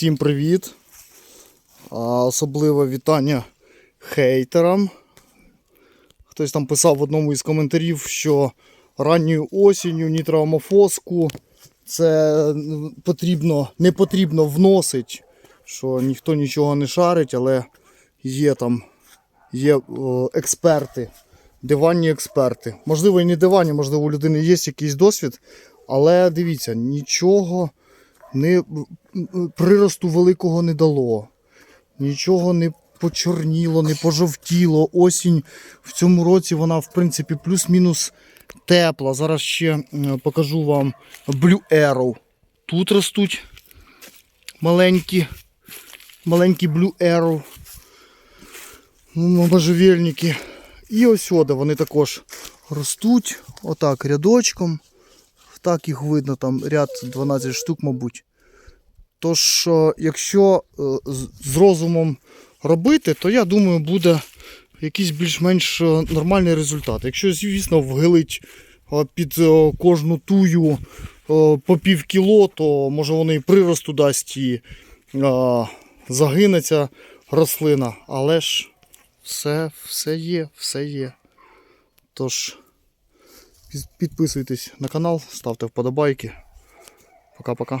Всім привіт! Особливе вітання хейтерам. Хтось там писав в одному із коментарів, що ранньою осінню нітроамофоску це потрібно, не потрібно вносити, що ніхто нічого не шарить, але є там є експерти, диванні експерти. Можливо, і не диванні, можливо, у людини є якийсь досвід, але дивіться, нічого не, приросту великого не дало. Нічого не почорніло, не пожовтіло. Осінь в цьому році вона, в принципі, плюс-мінус тепла. Зараз ще покажу вам Blue Arrow. Тут ростуть маленькі, маленькі Blue Arrow. Можжевельники. І ось вони також ростуть. Отак рядочком. Так їх видно, там ряд 12 штук, мабуть. Тож, е, якщо е, з- розумом робити, то я думаю, буде якийсь більш-менш е, нормальний результат. Якщо, звісно, вгилить під кожну тую по пів кіло, то може воно і приросту дасть і загинеться рослина. Але ж все, все є, все є. Тож. Під- Підписуйтесь на канал, ставте вподобайки. Пока-пока.